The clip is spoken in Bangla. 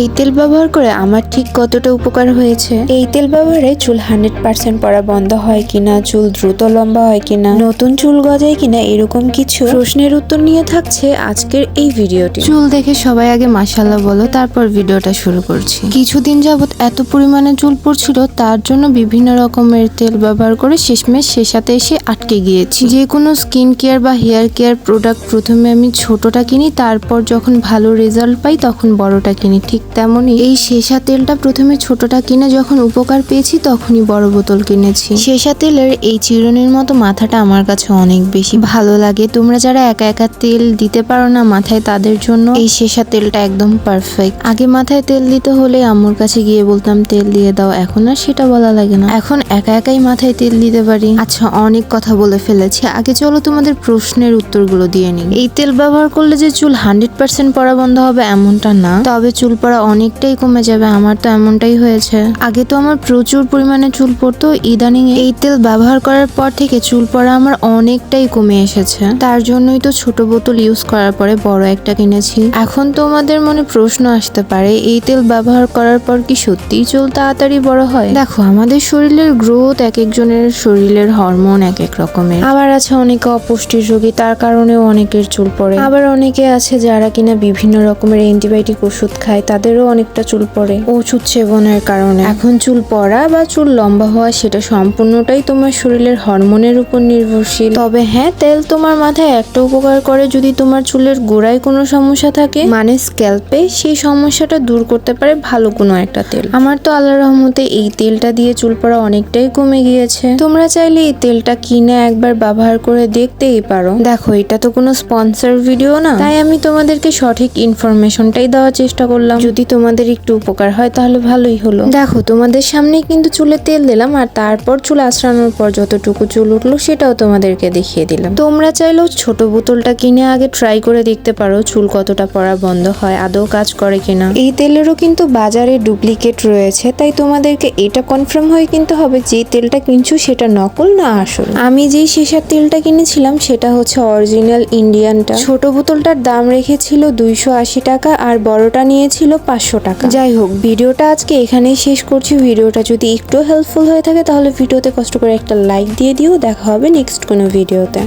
এই তেল ব্যবহার করে আমার ঠিক কতটা উপকার হয়েছে? এই তেল ব্যবহারে চুল হান্ড্রেড পার্সেন্ট পড়া বন্ধ হয় কিনা? চুল দ্রুত লম্বা হয় কিনা? নতুন চুল গজায় কিনা এরকম কিছু? প্রশ্নের উত্তর নিয়ে থাকছে আজকের এই ভিডিওটি। চুল দেখে সবাই আগে মাসাল্লাহ বলো তারপর ভিডিওটা শুরু করছি। কিছুদিন যাবৎ এত পরিমাণে চুল পড়ছিল তার জন্য বিভিন্ন রকমের তেল ব্যবহার করে শেষমেশ সে সাথে এসে আটকে গিয়েছি। যে কোনো স্কিন কেয়ার বা হেয়ার কেয়ার প্রোডাক্ট প্রথমে আমি ছোটটা কিনি তারপর যখন ভালো রেজাল্ট পাই তখন বড়টা কিনি ঠিক তেমনই এই শেষা তেলটা প্রথমে ছোটটা কিনে যখন উপকার পেয়েছি তখনই বড় বোতল কিনেছি। শেষা তেলের এই চিরুনির মতো মাথাটা আমার কাছে অনেক বেশি ভালো লাগে। তোমরা যারা একা একা তেল দিতে পারো না মাথায়, তাদের জন্য এই শেষা তেলটা একদম পারফেক্ট আগে মাথায় তেল দিতে হলে আম্মুর কাছে গিয়ে বলতাম, তেল দিয়ে দাও। এখন আর সেটা বলা লাগে না। এখন একা একাই মাথায় তেল দিতে পারি। আচ্ছা অনেক কথা বলে ফেলেছি। আগে চলো তোমাদের প্রশ্নের উত্তরগুলো দিয়ে নিই। এই তেল ব্যবহার করলে যে চুল হান্ড্রেড পার্সেন্ট পড়া বন্ধ হবে এমনটা না। তবে চুল পড়া অনেকটাই কমে যাবে, আমার তো এমনটাই হয়েছে। আগে তো আমার প্রচুর পরিমাণে চুল পড়তো, ইদানিং এই তেল ব্যবহার করার পর থেকে চুল পড়া আমার অনেকটাই কমে এসেছে। তার জন্যই তো ছোট বোতল ইউজ করার পরে বড় একটা কিনেছি। এখন তোমাদের মনে প্রশ্ন আসতে পারে, এই তেল ব্যবহার করার পর কি সত্যিই চুল তাড়াতাড়ি বড় হয়? দেখো, আমাদের শরীরের গ্রোথ এক একজনের শরীরের হরমোন এক এক রকমের। আবার আছে অনেকে অপুষ্টির রোগী, তার কারণেও অনেকের চুল পড়ে। আবার অনেকে আছে যারা কিনা বিভিন্ন রকমের অ্যান্টিবায়োটিক ওষুধ খায় তাদেরও অনেকটা চুল পড়ে। ওষুধ সেবনের কারণে। এখন চুল পড়া বা চুল লম্বা হওয়া সেটা সম্পূর্ণটাই তোমার শরীরের হরমোনের উপর নির্ভরশীল। তবে হ্যাঁ তেল তোমার মাথায় একটা উপকার করে যদি তোমার চুলের গোড়ায় কোনো সমস্যা থাকে মানে স্ক্যাল্পে সেই সমস্যাটা দূর করতে পারে ভালো কোনো একটা তেল। আমার তো আল্লাহ রহমতে এই তেলটা দিয়ে চুল পড়া অনেকটাই কমে গিয়েছে। তোমরা চাইলে এই তেলটা কিনে একবার ব্যবহার করে দেখতেই পারো। দেখো, এটা তো কোনো স্পন্সর ভিডিও না। তাই আমি তোমাদেরকে সঠিক ইনফরমেশনটাই দেওয়ার চেষ্টা করলাম। যদি তোমাদের একটু উপকার হয়, তাহলে ভালোই হলো। দেখো, তোমাদের সামনে কিন্তু চুলে তেল দিলাম, আর তারপর চুল আঁচড়ানোর পর যতটুকু চুল উঠল, সেটাও তোমাদেরকে দেখিয়ে দিলাম। তোমরা চাইলেও ছোট বোতলটা কিনে আগে ট্রাই করে দেখতে পারো, চুল কতটা পড়া বন্ধ হয়, আদৌ কাজ করে কিনা। এই তেলেরও কিন্তু বাজারে ডুপ্লিকেট রয়েছে, তাই তোমাদেরকে এটা কনফার্ম হয়ে কিনতে হবে যে তেলটা কিনছো, সেটা নকল না আসল। আমি যেই শেষার তেলটা কিনেছিলাম, সেটা হচ্ছে অরিজিনাল ইন্ডিয়ানটা ছোট বোতলটার দাম রেখেছিল দুইশো আশি টাকা, আর বড়টা নিয়েছিল পাঁচশো টাকা। যাই হোক, ভিডিওটা আজকে এখানেই শেষ করছি। ভিডিওটা যদি একটু হেল্পফুল হয়ে থাকে, তাহলে ভিডিওতে কষ্ট করে একটা লাইক দিয়ে দিও। দেখা হবে নেক্সট কোনো ভিডিওতে